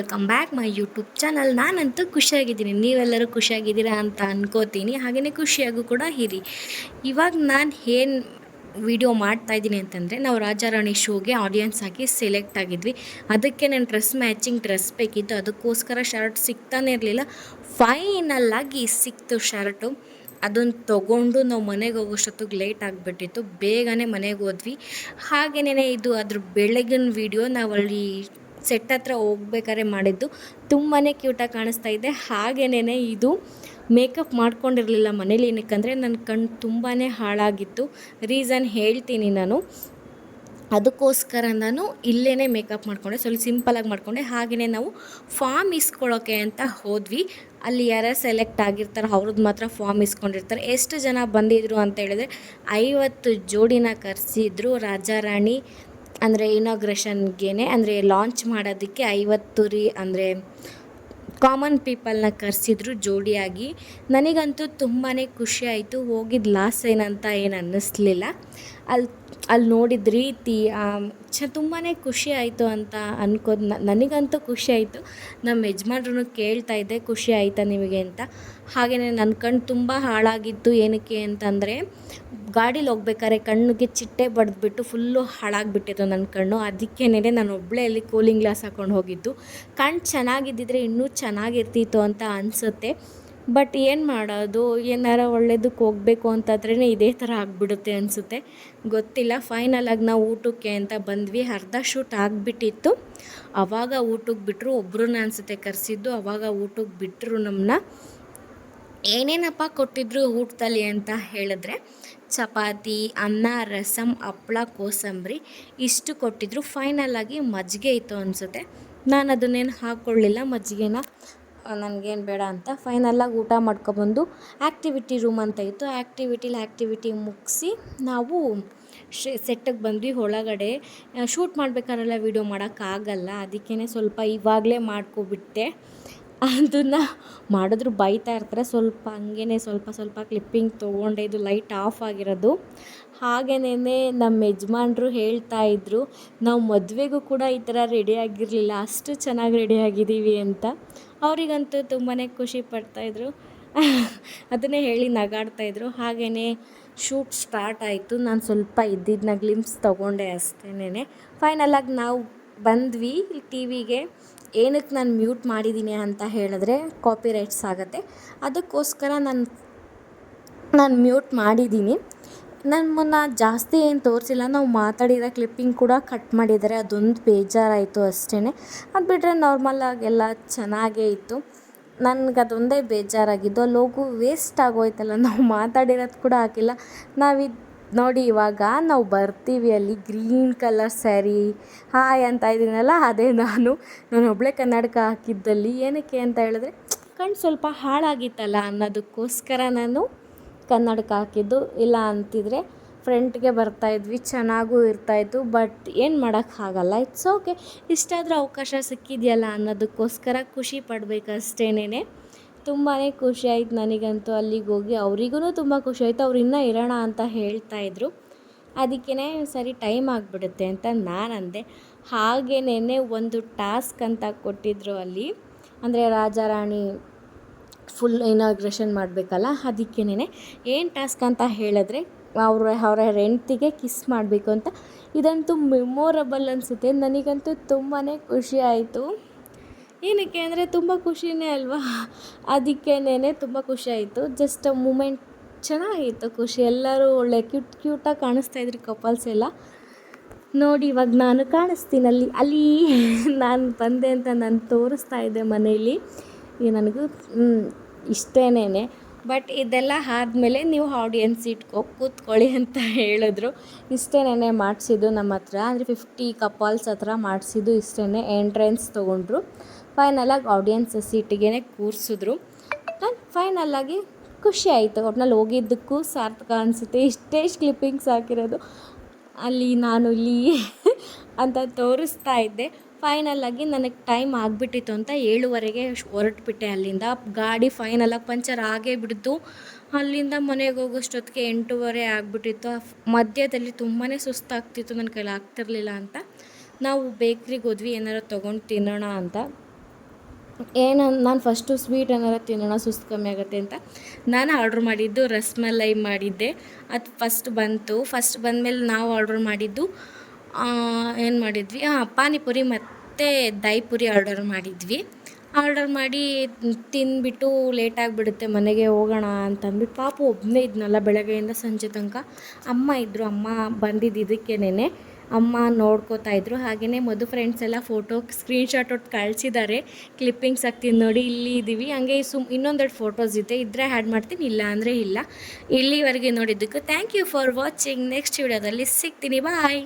Welcome back my YouTube channel ನಾನಂತೂ ಖುಷಿಯಾಗಿದ್ದೀನಿ. ನೀವೆಲ್ಲರೂ ಖುಷಿಯಾಗಿದ್ದೀರಾ ಅಂತ ಅನ್ಕೋತೀನಿ. ಹಾಗೆಯೇ ಖುಷಿಯಾಗೂ ಕೂಡ ಇರಿ. ಇವಾಗ ನಾನು ಏನು ವಿಡಿಯೋ ಮಾಡ್ತಾ ಇದ್ದೀನಿ ಅಂತಂದರೆ, ನಾವು ರಾಜಾರಾಣಿ ಶೋಗೆ ಆಡಿಯನ್ಸ್ ಆಗಿ ಸೆಲೆಕ್ಟ್ ಆಗಿದ್ವಿ. ಅದಕ್ಕೆ ನನ್ನ ಡ್ರೆಸ್ ಮ್ಯಾಚಿಂಗ್ ಡ್ರೆಸ್ ಬೇಕಿತ್ತು. ಅದಕ್ಕೋಸ್ಕರ ಶರ್ಟ್ ಸಿಗ್ತಾನೆ ಇರಲಿಲ್ಲ. ಫೈನಲ್ಲಾಗಿ ಸಿಕ್ತು ಶರ್ಟು ಅದನ್ನು ತೊಗೊಂಡು ನಾವು ಮನೆಗೆ ಹೋಗೋಷ್ಟೊತ್ತಿಗೆ ಲೇಟ್ ಆಗಿಬಿಟ್ಟಿತ್ತು. ಬೇಗನೆ ಮನೆಗೆ ಹೋದ್ವಿ. ಹಾಗೆಯೇ ಇದು ಅದ್ರ ಬೆಳಗಿನ ವೀಡಿಯೋ ನಾವು ಅಲ್ಲಿ ಸೆಟ್ ಹತ್ರ ಹೋಗ್ಬೇಕಾದ್ರೆ ಮಾಡಿದ್ದು. ತುಂಬಾ ಕ್ಯೂಟಾಗಿ ಕಾಣಿಸ್ತಾ ಇದೆ. ಹಾಗೇನೇ ಇದು ಮೇಕಪ್ ಮಾಡ್ಕೊಂಡಿರಲಿಲ್ಲ ಮನೇಲಿ ಏನಕ್ಕಂದರೆ ನನ್ನ ಕಣ್ಣು ತುಂಬಾ ಹಾಳಾಗಿತ್ತು. ರೀಸನ್ ಹೇಳ್ತೀನಿ ನಾನು. ಅದಕ್ಕೋಸ್ಕರ ನಾನು ಇಲ್ಲೇ ಮೇಕಪ್ ಮಾಡಿಕೊಂಡೆ. ಸ್ವಲ್ಪ ಸಿಂಪಲಾಗಿ ಮಾಡಿಕೊಂಡೆ. ಹಾಗೆಯೇ ನಾವು ಫಾರ್ಮ್ ಇಸ್ಕೊಳ್ಳೋಕೆ ಅಂತ ಹೋದ್ವಿ. ಅಲ್ಲಿ ಯಾರ್ಯಾರು ಸೆಲೆಕ್ಟ್ ಆಗಿರ್ತಾರೆ ಅವ್ರದ್ದು ಮಾತ್ರ ಫಾರ್ಮ್ ಇಸ್ಕೊಂಡಿರ್ತಾರೆ. ಎಷ್ಟು ಜನ ಬಂದಿದ್ರು ಅಂತ ಹೇಳಿದ್ರೆ ಐವತ್ತು ಜೋಡಿನ ಕರೆಸಿದ್ರು ರಾಜಾರಾಣಿ ಅಂದರೆ ಇನಾಗ್ರೇಷನ್ಗೆ ಅಂದರೆ ಲಾಂಚ್ ಮಾಡೋದಕ್ಕೆ ಐವತ್ತು ರೀ, ಅಂದರೆ ಕಾಮನ್ ಪೀಪಲ್ನ ಕರೆಸಿದ್ರು ಜೋಡಿಯಾಗಿ. ನನಗಂತೂ ತುಂಬಾ ಖುಷಿ ಆಯಿತು ಹೋಗಿದ್ದು ಲಾಸ್ ಏನಂತ ಏನು ಅನ್ನಿಸ್ಲಿಲ್ಲ. ಅಲ್ಲಿ ಅಲ್ಲಿ ನೋಡಿದ ರೀತಿ ಚ ತುಂಬಾ ಖುಷಿ ಆಯಿತು ಅಂತ ಅನ್ಕೋದು ನನಗಂತೂ ಖುಷಿ ಆಯಿತು. ನಮ್ಮ ಯಜಮಾನ್ರು ಕೇಳ್ತಾ ಇದ್ದೆ, ಖುಷಿ ಆಯಿತಾ ನಿಮಗೆ ಅಂತ. ಹಾಗೆಯೇ ನನ್ನ ಕಣ್ಣು ತುಂಬ ಹಾಳಾಗಿತ್ತು ಏನಕ್ಕೆ ಅಂತಂದರೆ, ಗಾಡೀಲಿ ಹೋಗ್ಬೇಕಾದ್ರೆ ಕಣ್ಣಿಗೆ ಚಿಟ್ಟೆ ಬಡ್ದುಬಿಟ್ಟು ಫುಲ್ಲು ಹಾಳಾಗಿಬಿಟ್ಟಿತ್ತು ನನ್ನ ಕಣ್ಣು. ಅದಕ್ಕೇನೆ ನಾನು ಒಬ್ಬಳೇ ಅಲ್ಲಿ ಕೂಲಿಂಗ್ ಗ್ಲಾಸ್ ಹಾಕ್ಕೊಂಡು ಹೋಗಿದ್ದು. ಕಣ್ಣು ಚೆನ್ನಾಗಿದ್ದಿದ್ರೆ ಇನ್ನೂ ಚೆನ್ನಾಗಿರ್ತಿತ್ತು ಅಂತ ಅನಿಸುತ್ತೆ. ಬಟ್ ಏನು ಮಾಡೋದು? ಏನಾರ ಒಳ್ಳೇದಕ್ಕೆ ಹೋಗಬೇಕು ಅಂತಂದ್ರೇ ಇದೇ ಥರ ಆಗಿಬಿಡುತ್ತೆ ಅನಿಸುತ್ತೆ. ಗೊತ್ತಿಲ್ಲ ಫೈನಲಾಗಿ ನಾವು ಊಟಕ್ಕೆ ಅಂತ ಬಂದ್ವಿ. ಅರ್ಧ ಶೂಟ್ ಆಗಿಬಿಟ್ಟಿತ್ತು. ಆವಾಗ ಊಟಕ್ಕೆ ಬಿಟ್ಟರು ಒಬ್ಬರನ್ನ ಅನಿಸುತ್ತೆ ಕರೆಸಿದ್ದು. ಆವಾಗ ಊಟಕ್ಕೆ ಬಿಟ್ಟರು ನಮ್ಮನ್ನ ಏನೇನಪ್ಪ ಕೊಟ್ಟಿದ್ರು ಊಟದಲ್ಲಿ ಅಂತ ಹೇಳಿದ್ರೆ, ಚಪಾತಿ, ಅನ್ನ ರಸಮ್ ಹಪ್ಪಳ ಕೋಸಂಬರಿ ಇಷ್ಟು ಕೊಟ್ಟಿದ್ರು. ಫೈನಲಾಗಿ ಮಜ್ಜಿಗೆ ಇತ್ತು ಅನಿಸುತ್ತೆ. ನಾನು ಅದನ್ನೇನು ಹಾಕ್ಕೊಳ್ಳಿಲ್ಲ ಮಜ್ಜಿಗೆನ ನನಗೇನು ಬೇಡ ಅಂತ ಫೈನಲಾಗಿ ಊಟ ಮಾಡ್ಕೊಬಂದು ಆ್ಯಕ್ಟಿವಿಟಿ ರೂಮ್ ಅಂತ ಇತ್ತು. ಆ್ಯಕ್ಟಿವಿಟಿಲಿ ಆ್ಯಕ್ಟಿವಿಟಿ ಮುಗಿಸಿ ನಾವು ಶೆ, ಸೆಟ್ಟಿಗೆ ಬಂದ್ವಿ ಒಳಗಡೆ. ಶೂಟ್ ಮಾಡಬೇಕಾದ್ರೆಲ್ಲ ವೀಡಿಯೋ ಮಾಡೋಕ್ಕಾಗಲ್ಲ. ಅದಕ್ಕೇ ಸ್ವಲ್ಪ ಇವಾಗಲೇ ಮಾಡ್ಕೊಬಿಟ್ಟೆ. ಅದನ್ನು ಮಾಡಿದ್ರು ಬೈತಾ ಇರ್ತಾರೆ. ಸ್ವಲ್ಪ ಹಂಗೇ ಸ್ವಲ್ಪ ಸ್ವಲ್ಪ ಕ್ಲಿಪ್ಪಿಂಗ್ ತೊಗೊಂಡೆ. ಇದು ಲೈಟ್ ಆಫ್ ಆಗಿರೋದು. ಹಾಗೆಯೇ ನಮ್ಮ ಯಜಮಾನ್ರು ಹೇಳ್ತಾ ಇದ್ದರು ನಾವು ಮದುವೆಗೂ ಕೂಡ ಈ ಥರ ರೆಡಿ ಆಗಿರಲಿಲ್ಲ. ಅಷ್ಟು ಚೆನ್ನಾಗಿ ರೆಡಿ ಆಗಿದ್ದೀವಿ ಅಂತ. ಅವರಿಗಂತೂ ತುಂಬಾ ಖುಷಿ ಪಡ್ತಾಯಿದ್ರು ಅದನ್ನೇ ಹೇಳಿ ನಗಾಡ್ತಾಯಿದ್ರು ಹಾಗೆಯೇ ಶೂಟ್ ಸ್ಟಾರ್ಟ್ ಆಯಿತು. ನಾನು ಸ್ವಲ್ಪ ಇದ್ದಿದ್ದನ್ನ ಗ್ಲಿಮ್ಸ್ ತೊಗೊಂಡೆ ಅಷ್ಟೇನೆ ಫೈನಲಾಗಿ ನಾವು ಬಂದ್ವಿ ಟಿ ವಿಗೆ ಏನಕ್ಕೆ ನಾನು ಮ್ಯೂಟ್ ಮಾಡಿದ್ದೀನಿ ಅಂತ ಹೇಳಿದ್ರೆ ಕಾಪಿ ರೈಟ್ಸ್ ಆಗುತ್ತೆ. ಅದಕ್ಕೋಸ್ಕರ ನಾನು ನಾನು ಮ್ಯೂಟ್ ಮಾಡಿದ್ದೀನಿ. ನಮ್ಮನ್ನು ಜಾಸ್ತಿ ಏನು ತೋರಿಸಿಲ್ಲ, ನಾವು ಮಾತಾಡಿರೋ ಕ್ಲಿಪ್ಪಿಂಗ್ ಕೂಡ ಕಟ್ ಮಾಡಿದ್ದಾರೆ. ಅದೊಂದು ಬೇಜಾರಾಯಿತು ಅಷ್ಟೇ ಅದು ಬಿಟ್ಟರೆ ನಾರ್ಮಲಾಗಿ ಚೆನ್ನಾಗೇ ಇತ್ತು. ನನಗೆ ಅದೊಂದೇ ಬೇಜಾರಾಗಿದ್ದು. ಅಲ್ಲಿ ಹೋಗು ವೇಸ್ಟ್ ಆಗೋಯ್ತಲ್ಲ, ನಾವು ಮಾತಾಡಿರೋದು ಕೂಡ ಹಾಕಿಲ್ಲ. ನಾವಿದು ನೋಡಿ, ಇವಾಗ ನಾವು ಬರ್ತೀವಿ ಅಲ್ಲಿ, ಗ್ರೀನ್ ಕಲರ್ ಸ್ಯಾರಿ, ಹಾಯ್ ಅಂತ ಇದ್ದೀನಲ್ಲ ಅದೇ ನಾನು ನಾನು ಒಬ್ಬಳೇ ಕನ್ನಡಕ ಹಾಕಿದ್ದಲ್ಲಿ. ಏನಕ್ಕೆ ಅಂತ ಹೇಳಿದ್ರೆ ಕಣ್ಣು ಸ್ವಲ್ಪ ಹಾಳಾಗಿತ್ತಲ್ಲ ಅನ್ನೋದಕ್ಕೋಸ್ಕರ ನಾನು ಕನ್ನಡಕ ಹಾಕಿದ್ದು. ಇಲ್ಲ ಅಂತಿದ್ರೆ ಫ್ರಂಟ್ಗೆ ಬರ್ತಾಯಿದ್ವಿ ಚೆನ್ನಾಗೂ ಇರ್ತಾಯಿತ್ತು ಬಟ್ ಏನು ಮಾಡೋಕ್ಕಾಗಲ್ಲ ಇಟ್ಸ್ ಓಕೆ ಇಷ್ಟಾದರೂ ಅವಕಾಶ ಸಿಕ್ಕಿದೆಯಲ್ಲ ಅನ್ನೋದಕ್ಕೋಸ್ಕರ ಖುಷಿ ಪಡಬೇಕಷ್ಟೇನೆ ತುಂಬಾ ಖುಷಿ ಆಯ್ತು ನನಗಂತೂ ಅಲ್ಲಿಗೆ ಹೋಗಿ. ಅವರಿಗೂ ತುಂಬ ಖುಷಿ ಆಯಿತು. ಅವ್ರು ಇನ್ನೂ ಇರೋಣ ಅಂತ ಹೇಳ್ತಾಯಿದ್ರು ಅದಕ್ಕೇ ಸರಿ ಟೈಮ್ ಆಗಿಬಿಡುತ್ತೆ ಅಂತ ನಾನು ಅಂದೆ ಹಾಗೇನೇ ಒಂದು ಟಾಸ್ಕ್ ಅಂತ ಕೊಟ್ಟಿದ್ದರು ಅಲ್ಲಿ. ಅಂದರೆ ರಾಜಾರಾಣಿ ಫುಲ್ ಇನಾಗ್ರೇಷನ್ ಮಾಡಬೇಕಲ್ಲ ಅದಕ್ಕೇನೆ ಏನು ಟಾಸ್ಕ್ ಅಂತ ಹೇಳಿದ್ರೆ, ಅವ್ರ, ಅವರ ಹೆಂಡ್ತಿಗೆ ಕಿಸ್ ಮಾಡಬೇಕು ಅಂತ. ಇದಂತೂ ಮೆಮೊರಬಲ್ ಅನಿಸುತ್ತೆ. ನನಗಂತೂ ತುಂಬಾ ಖುಷಿ ಆಯಿತು. ಏನಕ್ಕೆ ಅಂದರೆ ತುಂಬ ಖುಷಿನೇ ಅಲ್ವಾ? ಅದಕ್ಕೇನೆ ತುಂಬ ಖುಷಿ ಆಯಿತು ಜಸ್ಟ್ ಮೂಮೆಂಟ್ ಚೆನ್ನಾಗಿತ್ತು ಖುಷಿ. ಎಲ್ಲರೂ ಒಳ್ಳೆ ಕ್ಯೂಟ್ ಕ್ಯೂಟಾಗಿ ಕಾಣಿಸ್ತಾ ಇದ್ರು ಕಪಲ್ಸ್ ಎಲ್ಲ. ನೋಡಿ, ಇವಾಗ ನಾನು ಕಾಣಿಸ್ತೀನಿ. ಅಲ್ಲಿ ಅಲ್ಲಿ ನಾನು ಬಂದೆ ಅಂತ ನಾನು ತೋರಿಸ್ತಾ ಇದ್ದೆ ಮನೇಲಿ ನನಗೂ ಇಷ್ಟೇನೇ ಬಟ್ ಇದೆಲ್ಲ ಆದಮೇಲೆ ನೀವು ಆಡಿಯನ್ಸ್ ಇಟ್ಕೊ, ಕೂತ್ಕೊಳ್ಳಿ ಅಂತ ಹೇಳಿದ್ರು. ಇಷ್ಟೇನೇ ಮಾಡಿಸಿದ್ದು ನಮ್ಮ ಹತ್ರ. ಅಂದರೆ ಫಿಫ್ಟಿ ಕಪಲ್ಸ್ ಹತ್ರ ಮಾಡಿಸಿದ್ದು ಇಷ್ಟೇ ಎಂಟ್ರೆನ್ಸ್ ತೊಗೊಂಡ್ರು. ಫೈನಲಾಗಿ ಆಡಿಯನ್ಸ್ ಸೀಟಿಗೆ ಕೂರಿಸಿದ್ರು. ನಾನು ಫೈನಲಾಗಿ ಖುಷಿ ಆಯಿತು. ಒಟ್ನಲ್ಲಿ ಹೋಗಿದ್ದಕ್ಕೂ ಸಾರ್ಥಕ ಅನಿಸುತ್ತೆ. ಇಷ್ಟೇ ಕ್ಲಿಪ್ಪಿಂಗ್ಸ್ ಹಾಕಿರೋದು. ಅಲ್ಲಿ ನಾನು ಇಲ್ಲಿ ಅಂತ ತೋರಿಸ್ತಾ ಇದ್ದೆ. ಫೈನಲಾಗಿ ನನಗೆ ಟೈಮ್ ಆಗಿಬಿಟ್ಟಿತ್ತು ಅಂತ ಏಳುವರೆಗೆ ಹೊರಟ್ಬಿಟ್ಟೆ ಅಲ್ಲಿಂದ. ಗಾಡಿ ಫೈನಲಾಗಿ ಪಂಚರ್ ಆಗೇ ಬಿಡ್ತು ಅಲ್ಲಿಂದ ಮನೆಗೆ ಹೋಗೋಷ್ಟೊತ್ತಿಗೆ ಎಂಟೂವರೆ ಆಗಿಬಿಟ್ಟಿತ್ತು. ಮಧ್ಯದಲ್ಲಿ ತುಂಬಾ ಸುಸ್ತಾಗ್ತಿತ್ತು. ನನ್ನ ಕೈಲಿ ಆಗ್ತಿರ್ಲಿಲ್ಲ ಅಂತ. ನಾವು ಬೇಕ್ರಿಗೆ ಹೋದ್ವಿ. ಏನಾರು ತೊಗೊಂಡು ತಿನ್ನೋಣ ಅಂತ. ಏನು, ನಾನು ಫಸ್ಟು ಸ್ವೀಟ್ ಏನಾರು ತಿನ್ನೋಣ, ಸುಸ್ತು ಕಮ್ಮಿ ಆಗುತ್ತೆ ಅಂತ ನಾನು ಆರ್ಡ್ರ್ ಮಾಡಿದ್ದು ರಸ್ಮಲೈ ಮಾಡಿದ್ದೆ. ಅದು ಫಸ್ಟ್ ಬಂತು. ಫಸ್ಟ್ ಬಂದಮೇಲೆ ನಾವು ಆರ್ಡ್ರ್ ಮಾಡಿದ್ದು ಏನು ಮಾಡಿದ್ವಿ? ಹಾಂ ಪಾನಿಪುರಿ ಮತ್ತು ದೈಪುರಿ ಆರ್ಡರ್ ಮಾಡಿದ್ವಿ. ಆರ್ಡರ್ ಮಾಡಿ ತಿಂದ್ಬಿಟ್ಟು ಲೇಟ್ ಆಗಿಬಿಡುತ್ತೆ, ಮನೆಗೆ ಹೋಗೋಣ ಅಂತ ಅಂದ್ಬಿಟ್ಟು ಪಾಪು ಒಬ್ಬನೇ ಇದ್ನಲ್ಲ ಬೆಳಗ್ಗೆಯಿಂದ ಸಂಜೆ ತನಕ. ಅಮ್ಮ ಇದ್ದರು ಅಮ್ಮ ಬಂದಿದ್ದು ಇದಕ್ಕೇನೆ ಅಮ್ಮ ನೋಡ್ಕೋತಾ ಇದ್ರು. ಹಾಗೆಯೇ ಮಧು ಫ್ರೆಂಡ್ಸ್ ಎಲ್ಲ ಫೋಟೋ ಸ್ಕ್ರೀನ್ಶಾಟ್ ಒಟ್ಟು ಕಳಿಸಿದ್ದಾರೆ ಕ್ಲಿಪ್ಪಿಂಗ್ಸ್ ಹಾಕ್ತೀನಿ ನೋಡಿ, ಇಲ್ಲಿ ಇದ್ದೀವಿ ಹಂಗೆ ಸುಮ್ ಇನ್ನೊಂದೆರಡು ಫೋಟೋಸ್ ಇದೆ. ಇದ್ದರೆ ಆ್ಯಡ್ ಮಾಡ್ತೀನಿ, ಇಲ್ಲ ಅಂದರೆ ಇಲ್ಲ. ಇಲ್ಲಿವರೆಗೆ ನೋಡಿದ್ದಕ್ಕೆ thank you for watching next ವಿಡಿಯೋದಲ್ಲಿ ಸಿಗ್ತೀನಿ. ಬಾಯ್